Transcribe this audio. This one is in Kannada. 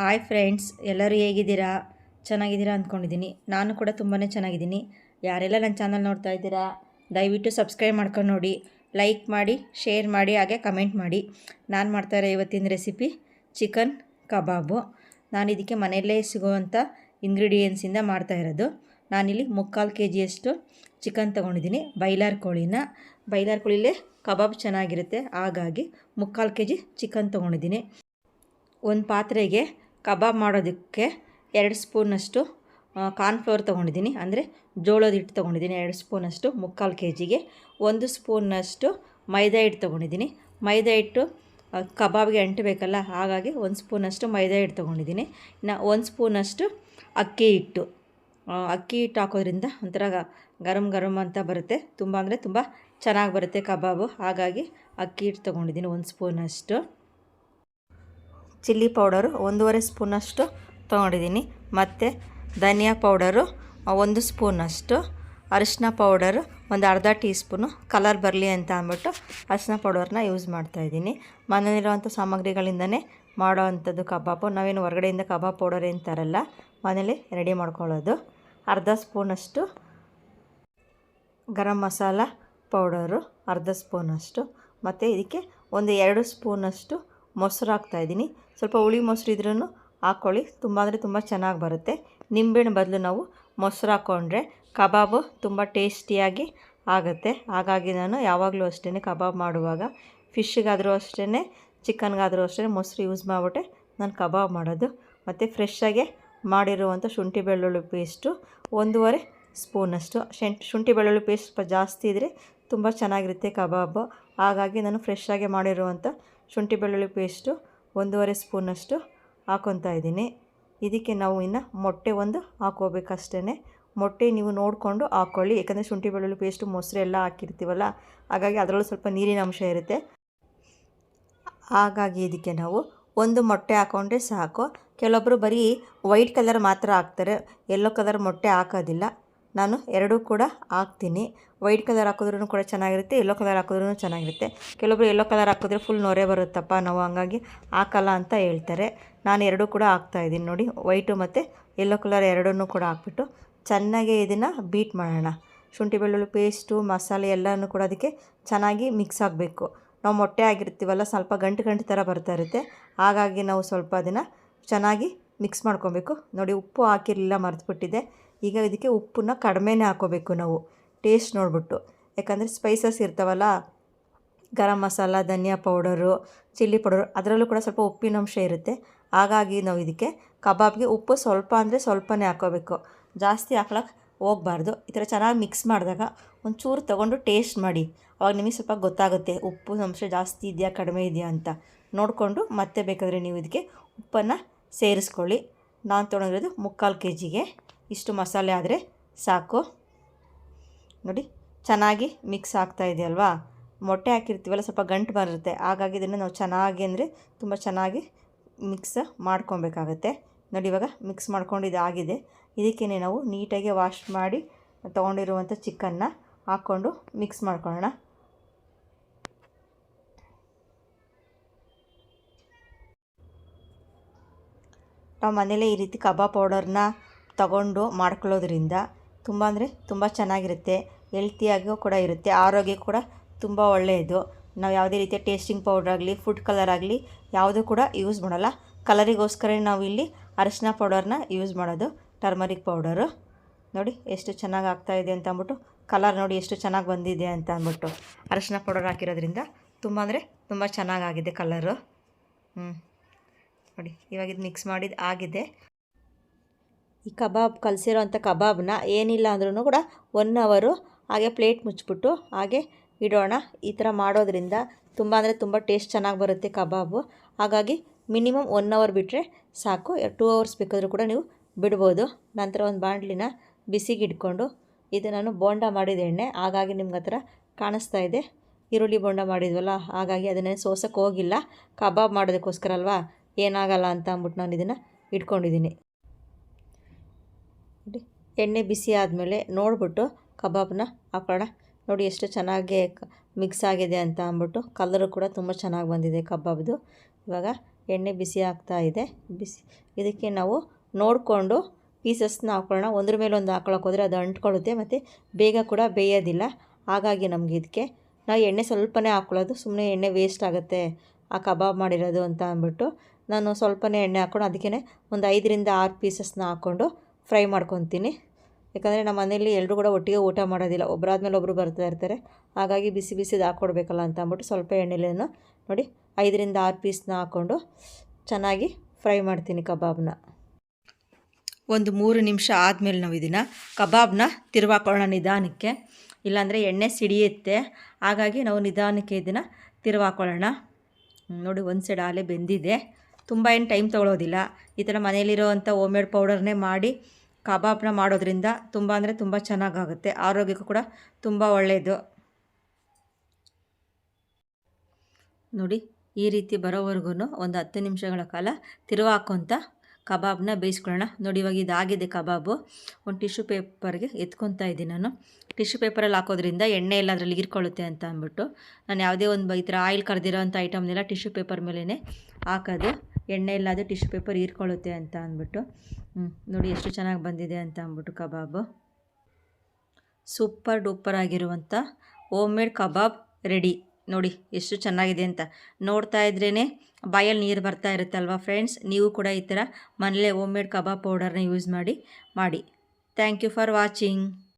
ಹಾಯ್ ಫ್ರೆಂಡ್ಸ್ ಎಲ್ಲರೂ ಹೇಗಿದ್ದೀರಾ? ಚೆನ್ನಾಗಿದ್ದೀರಾ ಅಂದ್ಕೊಂಡಿದ್ದೀನಿ. ನಾನು ಕೂಡ ತುಂಬಾ ಚೆನ್ನಾಗಿದ್ದೀನಿ. ಯಾರೆಲ್ಲ ನನ್ನ ಚಾನಲ್ ನೋಡ್ತಾ ಇದ್ದೀರಾ, ದಯವಿಟ್ಟು ಸಬ್ಸ್ಕ್ರೈಬ್ ಮಾಡ್ಕೊಂಡು ನೋಡಿ. ಲೈಕ್ ಮಾಡಿ ಶೇರ್ ಮಾಡಿ, ಹಾಗೆ ಕಮೆಂಟ್ ಮಾಡಿ. ನಾನು ಮಾಡ್ತಾಯಿರೋ ಇವತ್ತಿನ ರೆಸಿಪಿ ಚಿಕನ್ ಕಬಾಬು ನಾನು ಇದಕ್ಕೆ ಮನೆಯಲ್ಲೇ ಸಿಗುವಂಥ ಇಂಗ್ರೀಡಿಯೆಂಟ್ಸಿಂದ ಮಾಡ್ತಾ ಇರೋದು. ನಾನಿಲ್ಲಿ ಮುಕ್ಕಾಲು ಕೆ ಜಿಯಷ್ಟು ಚಿಕನ್ ತೊಗೊಂಡಿದ್ದೀನಿ. ಬೈಲಾರ್ ಕೋಳಿನ. ಬೈಲಾರ್ ಕೋಳಿಲೇ ಕಬಾಬ್ ಚೆನ್ನಾಗಿರುತ್ತೆ. ಹಾಗಾಗಿ ಮುಕ್ಕಾಲು ಕೆ ಜಿ ಚಿಕನ್ ತೊಗೊಂಡಿದ್ದೀನಿ. ಒಂದು ಪಾತ್ರೆಗೆ ಕಬಾಬ್ ಮಾಡೋದಕ್ಕೆ ಎರಡು ಸ್ಪೂನಷ್ಟು ಕಾರ್ನ್ಫ್ಲೋರ್ ತೊಗೊಂಡಿದ್ದೀನಿ. ಅಂದರೆ ಜೋಳದ ಹಿಟ್ಟು ತೊಗೊಂಡಿದ್ದೀನಿ ಎರಡು ಸ್ಪೂನಷ್ಟು, ಮುಕ್ಕಾಲು ಕೆ ಜಿಗೆ ಒಂದು ಸ್ಪೂನಷ್ಟು ಮೈದಾ ಹಿಟ್ಟು ತೊಗೊಂಡಿದ್ದೀನಿ. ಮೈದಾ ಹಿಟ್ಟು ಕಬಾಬ್ಗೆ ಅಂಟಬೇಕಲ್ಲ ಹಾಗಾಗಿ ಒಂದು ಸ್ಪೂನಷ್ಟು ಮೈದಾ ಹಿಟ್ಟು ತೊಗೊಂಡಿದ್ದೀನಿ. ಇನ್ನು ಒಂದು ಸ್ಪೂನಷ್ಟು ಅಕ್ಕಿ ಹಿಟ್ಟು. ಅಕ್ಕಿ ಹಿಟ್ಟು ಹಾಕೋದ್ರಿಂದ ಒಂಥರ ಗರಂ ಗರಂ ಅಂತ ಬರುತ್ತೆ. ತುಂಬ ಅಂದರೆ ತುಂಬ ಚೆನ್ನಾಗಿ ಬರುತ್ತೆ ಕಬಾಬು. ಹಾಗಾಗಿ ಅಕ್ಕಿ ಹಿಟ್ಟು ತೊಗೊಂಡಿದ್ದೀನಿ ಒಂದು ಸ್ಪೂನಷ್ಟು. ಚಿಲ್ಲಿ ಪೌಡರು ಒಂದೂವರೆ ಸ್ಪೂನಷ್ಟು ತೊಗೊಂಡಿದ್ದೀನಿ. ಮತ್ತು ಧನಿಯಾ ಪೌಡರು ಒಂದು ಸ್ಪೂನಷ್ಟು. ಅರಿಶಿನ ಪೌಡರು ಒಂದು ಅರ್ಧ ಟೀ ಸ್ಪೂನು ಕಲರ್ ಬರಲಿ ಅಂತ ಅಂದ್ಬಿಟ್ಟು ಅರಿಶಿನ ಪೌಡರ್ನ ಯೂಸ್ ಮಾಡ್ತಾಯಿದ್ದೀನಿ ಮನೇಲಿರುವಂಥ ಸಾಮಗ್ರಿಗಳಿಂದನೇ ಮಾಡೋ ಅಂಥದ್ದು ಕಬಾಬು. ನಾವೇನು ಹೊರಗಡೆಯಿಂದ ಕಬಾಬ್ ಪೌಡರ್ ಏನು ತರಲ್ಲ. ಮನೇಲಿ ರೆಡಿ ಮಾಡ್ಕೊಳ್ಳೋದು. ಅರ್ಧ ಸ್ಪೂನಷ್ಟು ಗರಂ ಮಸಾಲ ಪೌಡರು. ಅರ್ಧ ಸ್ಪೂನಷ್ಟು. ಮತ್ತು ಇದಕ್ಕೆ ಒಂದು ಎರಡು ಸ್ಪೂನಷ್ಟು ಮೊಸರು ಹಾಕ್ತಾಯಿದ್ದೀನಿ ಸ್ವಲ್ಪ ಹುಳಿ ಮೊಸರು ಇದ್ರೂ ಹಾಕ್ಕೊಳ್ಳಿ ತುಂಬ ಅಂದರೆ ತುಂಬ ಚೆನ್ನಾಗಿ ಬರುತ್ತೆ. ನಿಂಬೆಹಣ್ಣು ಬದಲು ನಾವು ಮೊಸರು ಹಾಕ್ಕೊಂಡ್ರೆ ಕಬಾಬು ತುಂಬ ಟೇಸ್ಟಿಯಾಗಿ ಆಗುತ್ತೆ. ಹಾಗಾಗಿ ನಾನು ಯಾವಾಗಲೂ ಅಷ್ಟೇ ಕಬಾಬ್ ಮಾಡುವಾಗ. ಫಿಶ್ಗಾದರೂ ಅಷ್ಟೇ ಚಿಕನ್ಗಾದರೂ ಅಷ್ಟೇ ಮೊಸರು ಯೂಸ್ ಮಾಡಿಬಿಟ್ಟೆ ನಾನು ಕಬಾಬ್ ಮಾಡೋದು. ಮತ್ತು ಫ್ರೆಶ್ಶಾಗೆ ಮಾಡಿರುವಂಥ ಶುಂಠಿ ಬೆಳ್ಳುಳ್ಳಿ ಪೇಸ್ಟು ಒಂದೂವರೆ ಸ್ಪೂನಷ್ಟು ಶೆಂಟ್ ಶುಂಠಿ ಬೆಳ್ಳುಳ್ಳಿ ಪೇಸ್ಟ್ ಸ್ವಲ್ಪ ಜಾಸ್ತಿ ಇದ್ದರೆ ತುಂಬ ಚೆನ್ನಾಗಿರುತ್ತೆ ಕಬಾಬು. ಹಾಗಾಗಿ ನಾನು ಫ್ರೆಶ್ಶಾಗೆ ಮಾಡಿರುವಂಥ ಶುಂಠಿ ಬೆಳ್ಳುಳ್ಳಿ ಪೇಸ್ಟು, ಒಂದೂವರೆ ಸ್ಪೂನಷ್ಟು ಹಾಕೊತಾ ಇದ್ದೀನಿ. ಇದಕ್ಕೆ ನಾವು ಇನ್ನು ಮೊಟ್ಟೆ ಒಂದು ಹಾಕೋಬೇಕಷ್ಟೇ ಮೊಟ್ಟೆ ನೀವು ನೋಡಿಕೊಂಡು ಹಾಕ್ಕೊಳ್ಳಿ ಯಾಕಂದರೆ ಶುಂಠಿ ಬೆಳ್ಳುಳ್ಳಿ ಪೇಸ್ಟು ಮೊಸರು ಎಲ್ಲ ಹಾಕಿರ್ತೀವಲ್ಲ, ಹಾಗಾಗಿ ಅದರಲ್ಲೂ ಸ್ವಲ್ಪ ನೀರಿನ ಅಂಶ ಇರುತ್ತೆ. ಹಾಗಾಗಿ ಇದಕ್ಕೆ ನಾವು ಒಂದು ಮೊಟ್ಟೆ ಹಾಕೊಂಡ್ರೆ ಸಾಕು. ಕೆಲವೊಬ್ಬರು ಬರೀ ವೈಟ್ ಕಲರ್ ಮಾತ್ರ ಹಾಕ್ತಾರೆ. ಯೆಲ್ಲೋ ಕಲರ್ ಮೊಟ್ಟೆ ಹಾಕೋದಿಲ್ಲ. ನಾನು ಎರಡೂ ಕೂಡ ಹಾಕ್ತೀನಿ. ವೈಟ್ ಕಲರ್ ಹಾಕಿದ್ರೂ ಕೂಡ ಚೆನ್ನಾಗಿರುತ್ತೆ ಯೆಲ್ಲೋ ಕಲರ್ ಹಾಕಿದ್ರೂ ಚೆನ್ನಾಗಿರುತ್ತೆ. ಕೆಲವೊಬ್ರು ಯೆಲ್ಲೋ ಕಲರ್ ಹಾಕಿದ್ರೆ ಫುಲ್ ನೊರೆ ಬರುತ್ತಪ್ಪ, ನಾವು ಹಂಗಾಗಿ ಹಾಕಲ್ಲ ಅಂತ ಹೇಳ್ತಾರೆ. ನಾನು ಎರಡೂ ಕೂಡ ಹಾಕ್ತಾಯಿದ್ದೀನಿ ನೋಡಿ ವೈಟು ಮತ್ತು ಯೆಲ್ಲೋ ಕಲರ್ ಎರಡನ್ನೂ ಕೂಡ ಹಾಕ್ಬಿಟ್ಟು ಚೆನ್ನಾಗಿ ಇದನ್ನು ಬೀಟ್ ಮಾಡೋಣ. ಶುಂಠಿ ಬೆಳ್ಳುಳ್ಳಿ ಪೇಸ್ಟು ಮಸಾಲೆ ಎಲ್ಲನೂ ಕೂಡ ಅದಕ್ಕೆ ಚೆನ್ನಾಗಿ ಮಿಕ್ಸ್ ಆಗಬೇಕು. ನಾವು ಮೊಟ್ಟೆ ಆಗಿರ್ತೀವಲ್ಲ, ಸ್ವಲ್ಪ ಗಂಟು ಗಂಟು ಥರ ಬರ್ತಾ ಇರುತ್ತೆ. ಹಾಗಾಗಿ ನಾವು ಸ್ವಲ್ಪ ಅದನ್ನು ಚೆನ್ನಾಗಿ ಮಿಕ್ಸ್ ಮಾಡ್ಕೊಬೇಕು. ನೋಡಿ, ಉಪ್ಪು ಹಾಕಿರಲಿಲ್ಲ ಮರೆತುಬಿಟ್ಟಿದ್ದೆ ಈಗ ಇದಕ್ಕೆ ಉಪ್ಪನ್ನ ಕಡಿಮೆನೇ ಹಾಕೋಬೇಕು ನಾವು. ಟೇಸ್ಟ್ ನೋಡಿಬಿಟ್ಟು. ಯಾಕಂದರೆ ಸ್ಪೈಸಸ್ ಇರ್ತಾವಲ್ಲ, ಗರಂ ಮಸಾಲ, ಧನಿಯಾ ಪೌಡರು, ಚಿಲ್ಲಿ ಪೌಡರು, ಅದರಲ್ಲೂ ಕೂಡ ಸ್ವಲ್ಪ ಉಪ್ಪಿನಂಶ ಇರುತ್ತೆ. ಹಾಗಾಗಿ ನಾವು ಇದಕ್ಕೆ ಕಬಾಬ್ಗೆ ಉಪ್ಪು ಸ್ವಲ್ಪ ಅಂದರೆ ಸ್ವಲ್ಪನೇ ಹಾಕೋಬೇಕು. ಜಾಸ್ತಿ ಹಾಕ್ಲಕ್ಕೆ ಹೋಗಬಾರ್ದು. ಈ ಥರ ಚೆನ್ನಾಗಿ ಮಿಕ್ಸ್ ಮಾಡಿದಾಗ ಒಂಚೂರು ತೊಗೊಂಡು ಟೇಸ್ಟ್ ಮಾಡಿ. ಅವಾಗ ನಿಮಗೆ ಸ್ವಲ್ಪ ಗೊತ್ತಾಗುತ್ತೆ ಉಪ್ಪು ಅಂಶ ಜಾಸ್ತಿ ಇದೆಯಾ, ಕಡಿಮೆ ಇದೆಯಾ ಅಂತ. ನೋಡಿಕೊಂಡು ಮತ್ತೆ ಬೇಕಾದರೆ ನೀವು ಇದಕ್ಕೆ ಉಪ್ಪನ್ನು ಸೇರಿಸ್ಕೊಳ್ಳಿ. ನಾನು ತೊಗೊಂಡಿರೋದು ಮುಕ್ಕಾಲು ಕೆ ಜಿಗೆ ಇಷ್ಟು ಮಸಾಲೆ ಆದರೆ ಸಾಕು. ನೋಡಿ, ಚೆನ್ನಾಗಿ ಮಿಕ್ಸ್ ಆಗ್ತಾ ಇದೆಯಲ್ವಾ? ಮೊಟ್ಟೆ ಹಾಕಿರ್ತೀವಲ್ಲ, ಸ್ವಲ್ಪ ಗಂಟು ಬರುತ್ತೆ. ಹಾಗಾಗಿ ಇದನ್ನು ನಾವು ಚೆನ್ನಾಗಿ ಅಂದರೆ ತುಂಬ ಚೆನ್ನಾಗಿ ಮಿಕ್ಸ್ ಮಾಡ್ಕೊಬೇಕಾಗತ್ತೆ. ನೋಡಿ, ಇವಾಗ ಮಿಕ್ಸ್ ಮಾಡ್ಕೊಂಡು ಇದಾಗಿದೆ. ಇದಕ್ಕೇ ನಾವು ನೀಟಾಗಿ ವಾಶ್ ಮಾಡಿ ತೊಗೊಂಡಿರುವಂಥ ಚಿಕನ್ನ ಹಾಕ್ಕೊಂಡು ಮಿಕ್ಸ್ ಮಾಡ್ಕೊಳ್ಳೋಣ. ನಾವು ಮನೇಲೇ ಈ ರೀತಿ ಕಬಾಬ್ ಪೌಡರ್ನ ತಗೊಂಡು ಮಾಡ್ಕೊಳ್ಳೋದ್ರಿಂದ ತುಂಬ ಅಂದರೆ ತುಂಬ ಚೆನ್ನಾಗಿರುತ್ತೆ ಹೆಲ್ತಿಯಾಗೂ ಕೂಡ ಇರುತ್ತೆ, ಆರೋಗ್ಯ ಕೂಡ ತುಂಬ ಒಳ್ಳೆಯದು. ನಾವು ಯಾವುದೇ ರೀತಿಯ ಟೇಸ್ಟಿಂಗ್ ಪೌಡ್ರ್ ಆಗಲಿ ಫುಡ್ ಕಲರ್ ಆಗಲಿ ಯಾವುದೂ ಕೂಡ ಯೂಸ್ ಮಾಡಲ್ಲ. ಕಲರಿಗೋಸ್ಕರ ನಾವು ಇಲ್ಲಿ ಅರಿಶಿನ ಪೌಡರ್ನ ಯೂಸ್ ಮಾಡೋದು ಟರ್ಮರಿಕ್ ಪೌಡರು ನೋಡಿ ಎಷ್ಟು ಚೆನ್ನಾಗಿ ಆಗ್ತಾ ಇದೆ ಅಂತ ಅಂದ್ಬಿಟ್ಟು ಕಲರ್ ನೋಡಿ ಎಷ್ಟು ಚೆನ್ನಾಗಿ ಬಂದಿದೆ ಅಂತ ಅಂದ್ಬಿಟ್ಟು ಅರಿಶಿನ ಪೌಡರ್ ಹಾಕಿರೋದ್ರಿಂದ ತುಂಬ ಅಂದರೆ ತುಂಬ ಚೆನ್ನಾಗಾಗಿದೆ ಕಲರು ಹ್ಞೂ ನೋಡಿ ಇವಾಗ ಇದು ಮಿಕ್ಸ್ ಮಾಡಿದ್ದು ಆಗಿದೆ. ಈ ಕಬಾಬ್ ಕಲಸಿರೋ ಅಂಥ ಕಬಾಬ್ನ ಏನಿಲ್ಲ ಅಂದ್ರೂ ಕೂಡ ಒನ್ ಅವರು ಹಾಗೆ ಪ್ಲೇಟ್ ಮುಚ್ಚಿಬಿಟ್ಟು ಹಾಗೆ ಇಡೋಣ. ಈ ಥರ ಮಾಡೋದ್ರಿಂದ ತುಂಬ ಅಂದರೆ ತುಂಬ ಟೇಸ್ಟ್ ಚೆನ್ನಾಗಿ ಬರುತ್ತೆ ಕಬಾಬು. ಹಾಗಾಗಿ ಮಿನಿಮಮ್ ಒನ್ ಅವರ್ ಬಿಟ್ಟರೆ ಸಾಕು. ಟೂ ಅವರ್ಸ್ ಬೇಕಾದರೂ ಕೂಡ ನೀವು ಬಿಡ್ಬೋದು. ನಂತರ ಒಂದು ಬಾಂಡ್ಲಿನ ಬಿಸಿಗೆ ಇಟ್ಕೊಂಡು ಇದು ನಾನು ಬೋಂಡ ಮಾಡಿದ ಎಣ್ಣೆ. ಹಾಗಾಗಿ ನಿಮ್ಗೆ ಹತ್ರ ಕಾಣಿಸ್ತಾ ಇದೆ. ಈರುಳ್ಳಿ ಬೋಂಡ ಮಾಡಿದ್ವಲ್ಲ, ಹಾಗಾಗಿ ಅದನ್ನೇ ಸೋಸಕ್ಕೆ ಹೋಗಿಲ್ಲ. ಕಬಾಬ್ ಮಾಡೋದಕ್ಕೋಸ್ಕರ ಅಲ್ವಾ? ಏನಾಗಲ್ಲ ಅಂತ ಅಂದ್ಬಿಟ್ಟು ನಾನು ಇದನ್ನು ಇಟ್ಕೊಂಡಿದ್ದೀನಿ. ಎಣ್ಣೆ ಬಿಸಿ ಆದಮೇಲೆ ನೋಡಿಬಿಟ್ಟು ಕಬಾಬ್ನ ಹಾಕೋಣ. ನೋಡಿ ಎಷ್ಟು ಚೆನ್ನಾಗಿ ಮಿಕ್ಸ್ ಆಗಿದೆ ಅಂತ ಅಂದ್ಬಿಟ್ಟು ಕಲರು ಕೂಡ ತುಂಬ ಚೆನ್ನಾಗಿ ಬಂದಿದೆ ಕಬಾಬ್ದು. ಇವಾಗ ಎಣ್ಣೆ ಬಿಸಿ ಆಗ್ತಾ ಇದೆ. ಬಿಸಿ ಇದಕ್ಕೆ ನಾವು ನೋಡಿಕೊಂಡು ಪೀಸಸ್ನ ಹಾಕೊಳ್ಳೋಣ. ಒಂದ್ರ ಮೇಲೆ ಒಂದು ಹಾಕೊಳಕ್ಕೆ ಹೋದರೆ ಅದು ಅಂಟ್ಕೊಳ್ಳುತ್ತೆ ಮತ್ತು ಬೇಗ ಕೂಡ ಬೇಯೋದಿಲ್ಲ. ಹಾಗಾಗಿ ನಮಗೆ ಇದಕ್ಕೆ ನಾವು ಎಣ್ಣೆ ಸ್ವಲ್ಪನೇ ಹಾಕ್ಕೊಳ್ಳೋದು ಸುಮ್ಮನೆ ಎಣ್ಣೆ ವೇಸ್ಟ್ ಆಗುತ್ತೆ ಆ ಕಬಾಬ್ ಮಾಡಿರೋದು ಅಂತ ಅಂದ್ಬಿಟ್ಟು ನಾನು ಸ್ವಲ್ಪನೇ ಎಣ್ಣೆ ಹಾಕ್ಕೊಂಡು ಅದಕ್ಕೆ ಒಂದು ಐದರಿಂದ ಆರು ಪೀಸಸ್ನ ಹಾಕ್ಕೊಂಡು ಫ್ರೈ ಮಾಡ್ಕೊತೀನಿ. ಯಾಕಂದರೆ ನಮ್ಮ ಮನೆಯಲ್ಲಿ ಎಲ್ಲರೂ ಕೂಡ ಒಟ್ಟಿಗೆ ಊಟ ಮಾಡೋದಿಲ್ಲ. ಒಬ್ಬರಾದ್ಮೇಲೆ ಒಬ್ಬರು ಬರ್ತಾ ಇರ್ತಾರೆ. ಹಾಗಾಗಿ ಬಿಸಿ ಬಿಸಿದು ಹಾಕ್ಕೊಡ್ಬೇಕಲ್ಲ ಅಂತ ಅಂದ್ಬಿಟ್ಟು ಸ್ವಲ್ಪ ಎಣ್ಣೆಲೇನು ನೋಡಿ ಐದರಿಂದ ಆರು ಪೀಸ್ನ ಹಾಕ್ಕೊಂಡು ಚೆನ್ನಾಗಿ ಫ್ರೈ ಮಾಡ್ತೀನಿ ಕಬಾಬ್ನ. ಒಂದು ಮೂರು ನಿಮಿಷ ಆದಮೇಲೆ ನಾವು ಇದನ್ನು ಕಬಾಬ್ನ ತಿರುವಾಕೊಳ್ಳೋಣ ನಿಧಾನಕ್ಕೆ. ಇಲ್ಲಾಂದರೆ ಎಣ್ಣೆ ಸಿಡಿಯುತ್ತೆ. ಹಾಗಾಗಿ ನಾವು ನಿಧಾನಕ್ಕೆ ಇದನ್ನು ತಿರುವಾಕೊಳ್ಳೋಣ. ನೋಡಿ ಒಂದು ಸೈಡ್ ಆಲೆ ಬೆಂದಿದೆ. ತುಂಬ ಏನು ಟೈಮ್ ತೊಗೊಳೋದಿಲ್ಲ. ಈ ಥರ ಮನೇಲಿರೋವಂಥ ಮೇಡ್ ಪೌಡರ್ನೇ ಮಾಡಿ ಕಬಾಬ್ನ ಮಾಡೋದ್ರಿಂದ ತುಂಬ ಅಂದರೆ ತುಂಬ ಚೆನ್ನಾಗಾಗುತ್ತೆ. ಆರೋಗ್ಯಕ್ಕೂ ಕೂಡ ತುಂಬ ಒಳ್ಳೆಯದು ನೋಡಿ, ಈ ರೀತಿ ಬರೋವರೆಗೂ ಒಂದು ಹತ್ತು ನಿಮಿಷಗಳ ಕಾಲ ತಿರುವ ಹಾಕೋಂಥ ಕಬಾಬ್ನ ಬೇಯಿಸ್ಕೊಳ್ಳೋಣ. ನೋಡಿ, ಇವಾಗ ಇದಾಗಿದೆ ಕಬಾಬು. ಒಂದು ಟಿಶ್ಯೂ ಪೇಪರ್ಗೆ ಎತ್ಕೊತಾ ಇದ್ದೀನಿ ನಾನು. ಟಿಶ್ಯೂ ಪೇಪರಲ್ಲಿ ಹಾಕೋದ್ರಿಂದ ಎಣ್ಣೆ ಎಲ್ಲ ಅದರಲ್ಲಿ ಹೀರ್ಕೊಳ್ಳುತ್ತೆ ಅಂತ ಅಂದ್ಬಿಟ್ಟು. ನಾನು ಯಾವುದೇ ಒಂದು ಈ ಥರ ಆಯಿಲ್ ಕರೆದಿರೋ ಅಂಥ ಐಟಮ್ನೆಲ್ಲ ಟಿಶ್ಯೂ ಪೇಪರ್ ಮೇಲೇ ಹಾಕೋದು. ಎಣ್ಣೆ ಇಲ್ಲಾದರೆ ಟಿಶ್ಯೂ ಪೇಪರ್ ಹೀರ್ಕೊಳ್ಳುತ್ತೆ ಅಂತ ಅಂದ್ಬಿಟ್ಟು ನೋಡಿ ಎಷ್ಟು ಚೆನ್ನಾಗಿ ಬಂದಿದೆ ಅಂತ ಅಂದ್ಬಿಟ್ಟು ಕಬಾಬು. ಸೂಪರ್ ಡೂಪರ್ ಆಗಿರುವಂಥ ಓಮ್ ಮೇಡ್ ಕಬಾಬ್ ರೆಡಿ. ನೋಡಿ ಎಷ್ಟು ಚೆನ್ನಾಗಿದೆ ಅಂತ. ನೋಡ್ತಾ ಇದ್ರೇ ಬಾಯಲ್ಲಿ ನೀರು ಬರ್ತಾ ಇರುತ್ತಲ್ವ ಫ್ರೆಂಡ್ಸ್ ನೀವು ಕೂಡ ಈ ಥರ ಮನೇಲೆ ಓಮ್ ಮೇಡ್ ಕಬಾಬ್ ಪೌಡರ್ನ ಯೂಸ್ ಮಾಡಿ ಮಾಡಿ. Thank you for watching